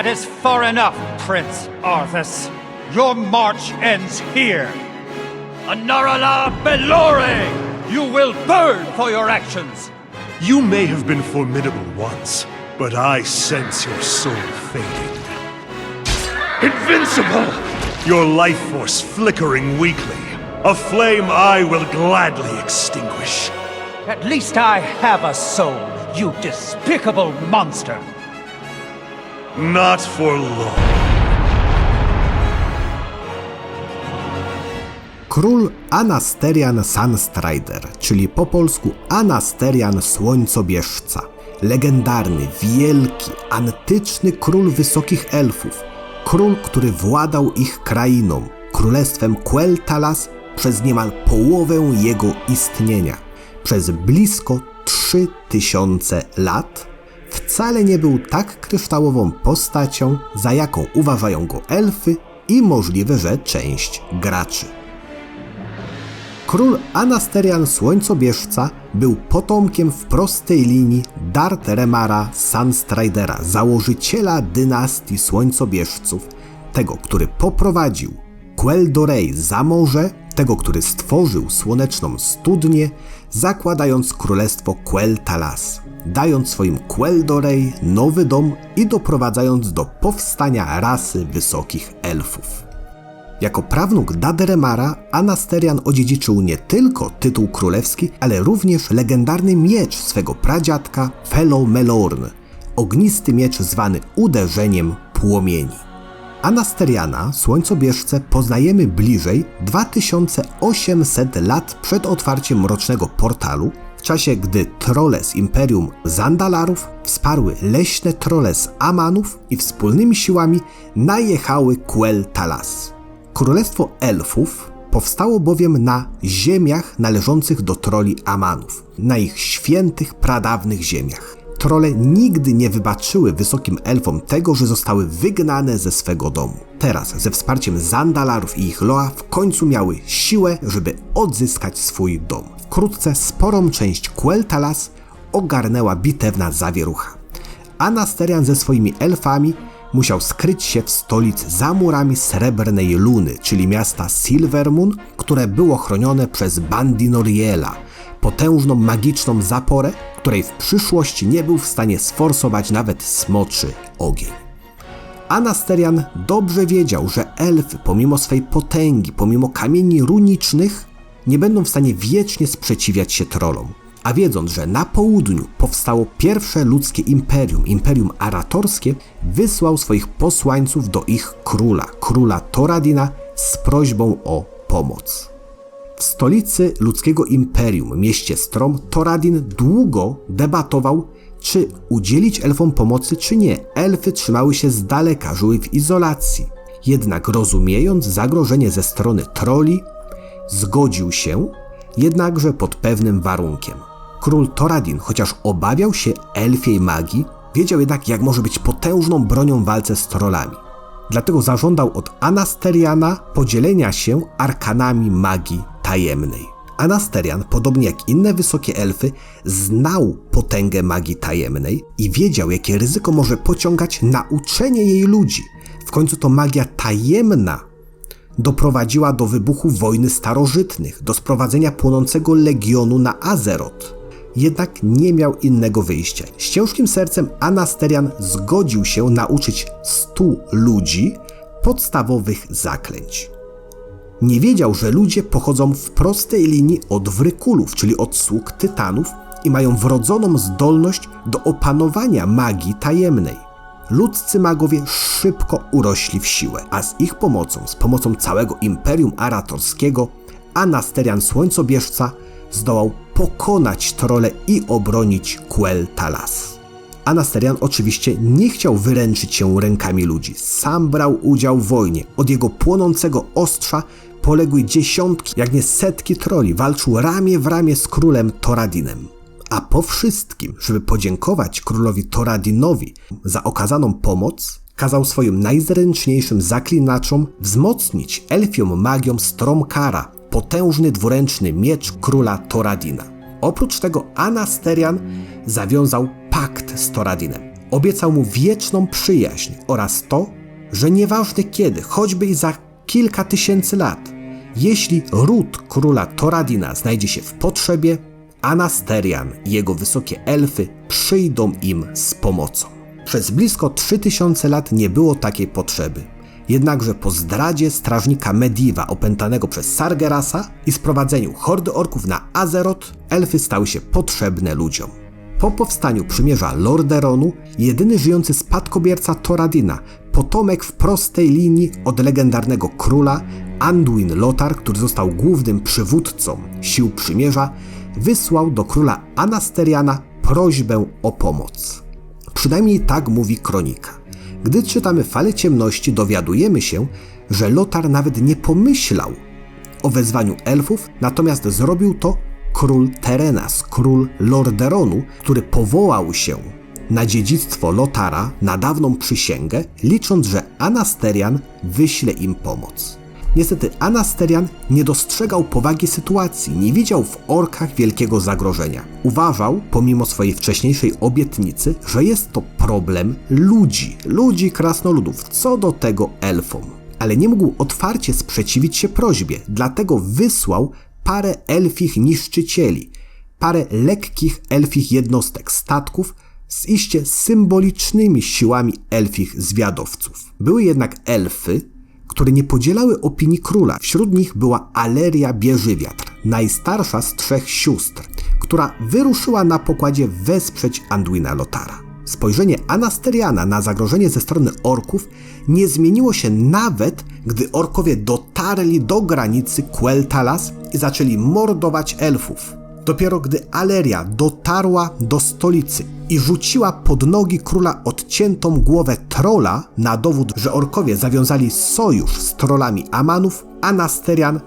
That is far enough, Prince Arthas. Your march ends here. Anarala Belore! You will burn for your actions. You may have been formidable once, but I sense your soul fading. Invincible! Your life force flickering weakly. A flame I will gladly extinguish. At least I have a soul, you despicable monster. Not for long. Król Anasterian Sunstrider, czyli po polsku Anasterian Słońcobieżca. Legendarny, wielki, antyczny król wysokich elfów. Król, który władał ich krainą, królestwem Quel'Thalas przez niemal połowę jego istnienia. Przez blisko 3000 lat wcale nie był tak kryształową postacią, za jaką uważają go elfy i możliwe, że część graczy. Król Anasterian Słońcobieżca był potomkiem w prostej linii Dart Remara Sunstridera, założyciela dynastii Słońcobieżców, tego, który poprowadził Quel'Dorei za morze, tego, który stworzył słoneczną studnię, zakładając królestwo Quel'Thalas, dając swoim Quel'Dorei nowy dom i doprowadzając do powstania rasy wysokich elfów. Jako prawnuk Daderemara, Anasterian odziedziczył nie tylko tytuł królewski, ale również legendarny miecz swego pradziadka Felo Melorn, ognisty miecz zwany uderzeniem płomieni. Anasteriana, słońcobieżcę, poznajemy bliżej 2800 lat przed otwarciem mrocznego portalu, w czasie gdy trole z Imperium Zandalarów wsparły leśne trole z Amanów i wspólnymi siłami najechały Quel'Thalas. Królestwo Elfów powstało bowiem na ziemiach należących do troli Amanów, na ich świętych, pradawnych ziemiach. Trole nigdy nie wybaczyły wysokim elfom tego, że zostały wygnane ze swego domu. Teraz, ze wsparciem Zandalarów i ich Loa, w końcu miały siłę, żeby odzyskać swój dom. Wkrótce sporą część Quel'Thalas ogarnęła bitewna zawierucha. Anasterian ze swoimi elfami musiał skryć się w stolicy za murami Srebrnej Luny, czyli miasta Silvermoon, które było chronione przez Bandinoriela, potężną magiczną zaporę, której w przyszłości nie był w stanie sforsować nawet smoczy ogień. Anasterian dobrze wiedział, że elfy, pomimo swej potęgi, pomimo kamieni runicznych, nie będą w stanie wiecznie sprzeciwiać się trollom. A wiedząc, że na południu powstało pierwsze ludzkie imperium, imperium aratorskie, wysłał swoich posłańców do ich króla, króla Toradina, z prośbą o pomoc. W stolicy ludzkiego imperium, mieście Strom, Toradin długo debatował, czy udzielić elfom pomocy, czy nie. Elfy trzymały się z daleka, żyły w izolacji. Jednak rozumiejąc zagrożenie ze strony troli, zgodził się, jednakże pod pewnym warunkiem. Król Toradin, chociaż obawiał się elfiej magii, wiedział jednak, jak może być potężną bronią w walce z trollami. Dlatego zażądał od Anasteriana podzielenia się arkanami magii tajemnej. Anasterian, podobnie jak inne wysokie elfy, znał potęgę magii tajemnej i wiedział, jakie ryzyko może pociągać nauczenie jej ludzi. W końcu to magia tajemna doprowadziła do wybuchu wojny starożytnych, do sprowadzenia płonącego legionu na Azeroth. Jednak nie miał innego wyjścia. Z ciężkim sercem Anasterian zgodził się nauczyć stu ludzi podstawowych zaklęć. Nie wiedział, że ludzie pochodzą w prostej linii od wrykulów, czyli od sług tytanów i mają wrodzoną zdolność do opanowania magii tajemnej. Ludzcy magowie szybko urośli w siłę, a z ich pomocą, z pomocą całego Imperium Aratorskiego, Anasterian Słońcobieżca zdołał pokonać trole i obronić Quel'Thalas. Anasterian oczywiście nie chciał wyręczyć się rękami ludzi. Sam brał udział w wojnie. Od jego płonącego ostrza poległy dziesiątki, jak nie setki troli. Walczył ramię w ramię z królem Toradinem. A po wszystkim, żeby podziękować królowi Toradinowi za okazaną pomoc, kazał swoim najzręczniejszym zaklinaczom wzmocnić elfią magią Stromkara, potężny dwuręczny miecz króla Toradina. Oprócz tego Anasterian zawiązał pakt z Toradinem. Obiecał mu wieczną przyjaźń oraz to, że nieważne kiedy, choćby i za kilka tysięcy lat, jeśli ród króla Toradina znajdzie się w potrzebie, Anasterian i jego wysokie elfy przyjdą im z pomocą. Przez blisko 3000 lat nie było takiej potrzeby. Jednakże po zdradzie strażnika Mediva opętanego przez Sargerasa i sprowadzeniu hordy orków na Azeroth, elfy stały się potrzebne ludziom. Po powstaniu przymierza Lorderonu, jedyny żyjący spadkobierca Toradina, potomek w prostej linii od legendarnego króla Anduin Lothar, który został głównym przywódcą sił przymierza, wysłał do króla Anasteriana prośbę o pomoc. Przynajmniej tak mówi kronika. Gdy czytamy Fale Ciemności, dowiadujemy się, że Lothar nawet nie pomyślał o wezwaniu elfów, natomiast zrobił to król Terenas, król Lorderonu, który powołał się na dziedzictwo Lotara, na dawną przysięgę, licząc, że Anasterian wyśle im pomoc. Niestety Anasterian nie dostrzegał powagi sytuacji, nie widział w orkach wielkiego zagrożenia. Uważał, pomimo swojej wcześniejszej obietnicy, że jest to problem ludzi, ludzi krasnoludów, co do tego elfom. Ale nie mógł otwarcie sprzeciwić się prośbie, dlatego wysłał parę elfich niszczycieli, parę lekkich elfich jednostek statków z iście symbolicznymi siłami elfich zwiadowców. Były jednak elfy, które nie podzielały opinii króla. Wśród nich była Aleria Bieżywiatr, najstarsza z trzech sióstr, która wyruszyła na pokładzie wesprzeć Anduina Lotara. Spojrzenie Anasteriana na zagrożenie ze strony orków nie zmieniło się nawet, gdy orkowie dotarli do granicy Quel'Thalas i zaczęli mordować elfów. Dopiero gdy Aleria dotarła do stolicy i rzuciła pod nogi króla odciętą głowę trola na dowód, że orkowie zawiązali sojusz z trolami Amanów, Anasterian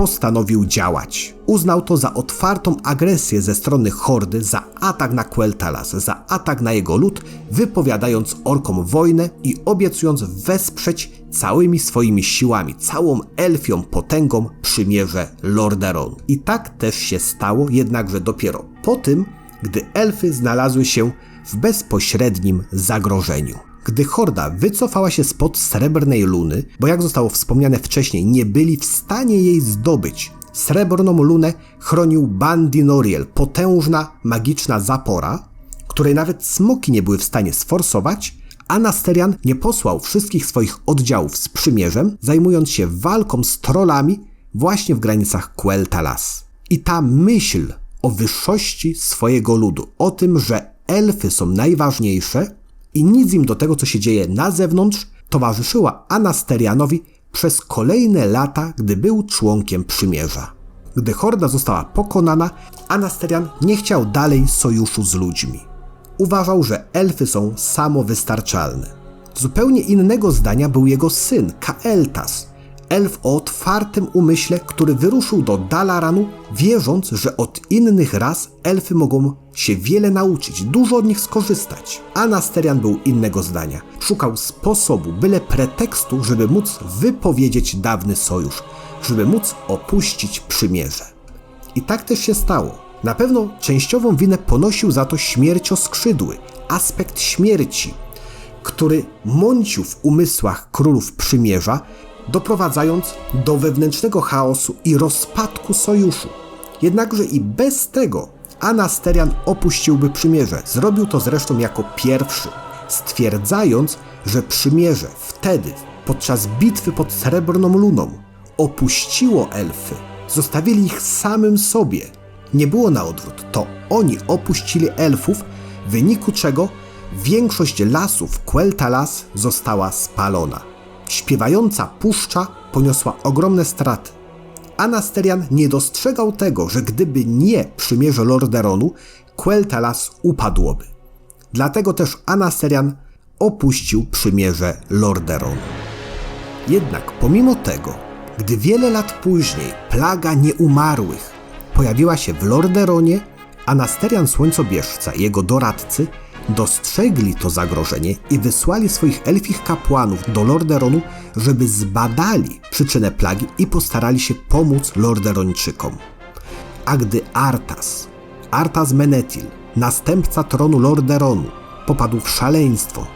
postanowił działać. Uznał to za otwartą agresję ze strony Hordy, za atak na Quel'Thalas, za atak na jego lud, wypowiadając orkom wojnę i obiecując wesprzeć całymi swoimi siłami, całą elfią potęgą przymierze Lordaeron. I tak też się stało, jednakże dopiero po tym, gdy elfy znalazły się w bezpośrednim zagrożeniu. Gdy Horda wycofała się spod Srebrnej Luny, bo jak zostało wspomniane wcześniej, nie byli w stanie jej zdobyć, Srebrną Lunę chronił Bandinoriel, potężna, magiczna zapora, której nawet smoki nie były w stanie sforsować, Anasterian nie posłał wszystkich swoich oddziałów z przymierzem, zajmując się walką z trollami właśnie w granicach Quel'Thalas. I ta myśl o wyższości swojego ludu, o tym, że elfy są najważniejsze i nic im do tego, co się dzieje na zewnątrz, towarzyszyła Anasterianowi przez kolejne lata, gdy był członkiem przymierza. Gdy horda została pokonana, Anasterian nie chciał dalej sojuszu z ludźmi. Uważał, że elfy są samowystarczalne. Zupełnie innego zdania był jego syn, Kael'thas, elf o otwartym umyśle, który wyruszył do Dalaranu, wierząc, że od innych ras elfy mogą się wiele nauczyć, dużo od nich skorzystać. Anasterian był innego zdania. Szukał sposobu, byle pretekstu, żeby móc wypowiedzieć dawny sojusz, żeby móc opuścić przymierze. I tak też się stało. Na pewno częściową winę ponosił za to śmiercioskrzydły, aspekt śmierci, który mącił w umysłach królów przymierza doprowadzając do wewnętrznego chaosu i rozpadku sojuszu. Jednakże i bez tego Anasterian opuściłby przymierze. Zrobił to zresztą jako pierwszy, stwierdzając, że przymierze wtedy, podczas bitwy pod Srebrną Luną, opuściło elfy. Zostawili ich samym sobie. Nie było na odwrót. To oni opuścili elfów, w wyniku czego większość lasów Quel'Thalas została spalona. Śpiewająca puszcza poniosła ogromne straty. Anasterian nie dostrzegał tego, że gdyby nie przymierze Lorderonu, Quel'Thalas upadłoby. Dlatego też Anasterian opuścił przymierze Lorderonu. Jednak pomimo tego, gdy wiele lat później plaga nieumarłych pojawiła się w Lorderonie, Anasterian Słońcobieżca i jego doradcy dostrzegli to zagrożenie i wysłali swoich elfich kapłanów do Lorderonu, żeby zbadali przyczynę plagi i postarali się pomóc Lorderończykom. A gdy Artas, Artas Menetil, następca tronu Lorderonu, popadł w szaleństwo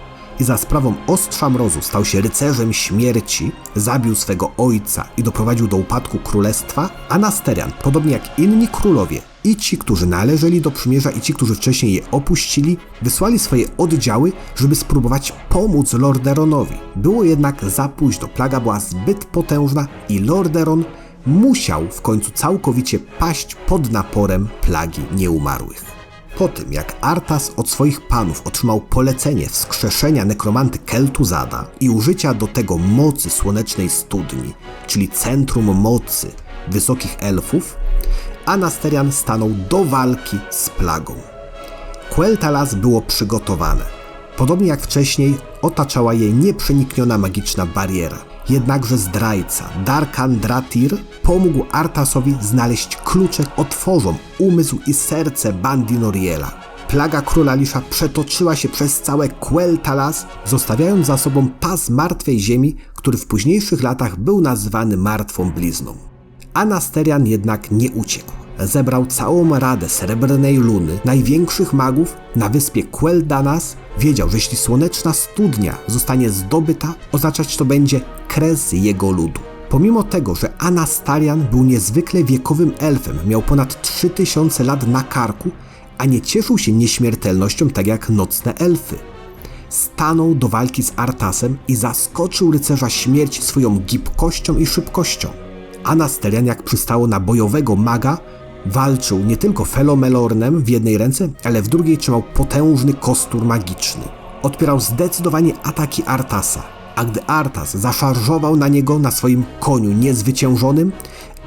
i za sprawą ostrza mrozu stał się rycerzem śmierci, zabił swego ojca i doprowadził do upadku królestwa, Anasterian, podobnie jak inni królowie, i ci, którzy należeli do przymierza, i ci, którzy wcześniej je opuścili, wysłali swoje oddziały, żeby spróbować pomóc Lorderonowi. Było jednak za późno, plaga była zbyt potężna i Lorderon musiał w końcu całkowicie paść pod naporem plagi nieumarłych. Po tym, jak Artas od swoich panów otrzymał polecenie wskrzeszenia nekromanty Keltuzada i użycia do tego mocy słonecznej studni, czyli centrum mocy wysokich elfów, Anasterian stanął do walki z plagą. Quel'Thalas było przygotowane. Podobnie jak wcześniej, otaczała je nieprzenikniona magiczna bariera. Jednakże zdrajca Darkan Dratir pomógł Artasowi znaleźć klucze otworzą umysł i serce Bandi Noriela. Plaga króla Lisza przetoczyła się przez całe Quel'Thalas, zostawiając za sobą pas martwej ziemi, który w późniejszych latach był nazywany martwą blizną. Anasterian jednak nie uciekł. Zebrał całą radę Srebrnej Luny, największych magów na wyspie Quel'Danas. Wiedział, że jeśli słoneczna studnia zostanie zdobyta, oznaczać to będzie kres jego ludu. Pomimo tego, że Anastarian był niezwykle wiekowym elfem, miał ponad 3000 lat na karku, a nie cieszył się nieśmiertelnością tak jak nocne elfy stanął do walki z Artasem i zaskoczył rycerza śmierci swoją gibkością i szybkością. Anasterian, jak przystało na bojowego maga, walczył nie tylko Felomelornem w jednej ręce, ale w drugiej trzymał potężny kostur magiczny. Odpierał zdecydowanie ataki Artasa, a gdy Artas zaszarżował na niego na swoim koniu niezwyciężonym,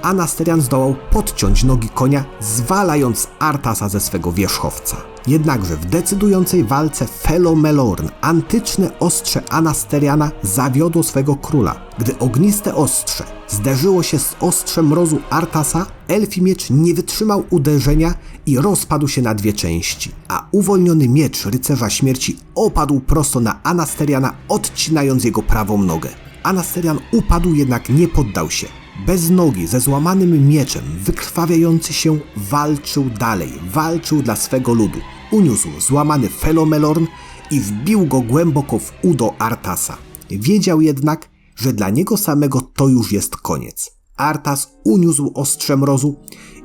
Anasterian zdołał podciąć nogi konia, zwalając Artasa ze swego wierzchowca. Jednakże w decydującej walce Felomelorn antyczne ostrze Anasteriana zawiodło swego króla. Gdy ogniste ostrze zderzyło się z ostrzem mrozu Artasa, elfi miecz nie wytrzymał uderzenia i rozpadł się na dwie części, a uwolniony miecz rycerza śmierci opadł prosto na Anasteriana, odcinając jego prawą nogę. Anasterian upadł, jednak nie poddał się. Bez nogi, ze złamanym mieczem, wykrwawiający się, walczył dalej, walczył dla swego ludu. Uniósł złamany Felomelorn i wbił go głęboko w udo Artasa. Wiedział jednak, że dla niego samego to już jest koniec. Artas uniósł ostrze mrozu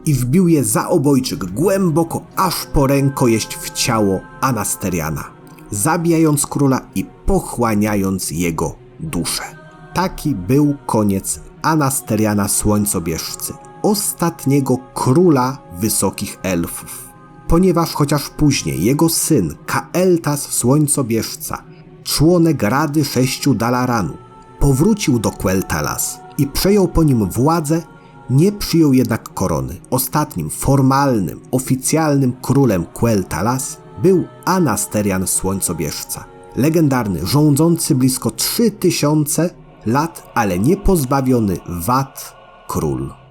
i wbił je za obojczyk głęboko, aż po rękojeść w ciało Anasteriana, zabijając króla i pochłaniając jego duszę. Taki był koniec Anasteriana Słońcobieżcy, ostatniego króla wysokich elfów. Ponieważ chociaż później jego syn Kael'thas Słońcobieżca, członek Rady Sześciu Dalaranu, powrócił do Quel'Thalas i przejął po nim władzę, nie przyjął jednak korony. Ostatnim formalnym, oficjalnym królem Quel'Thalas był Anasterian Słońcobieżca, legendarny, rządzący blisko 3000 lat, ale nie pozbawiony wad król.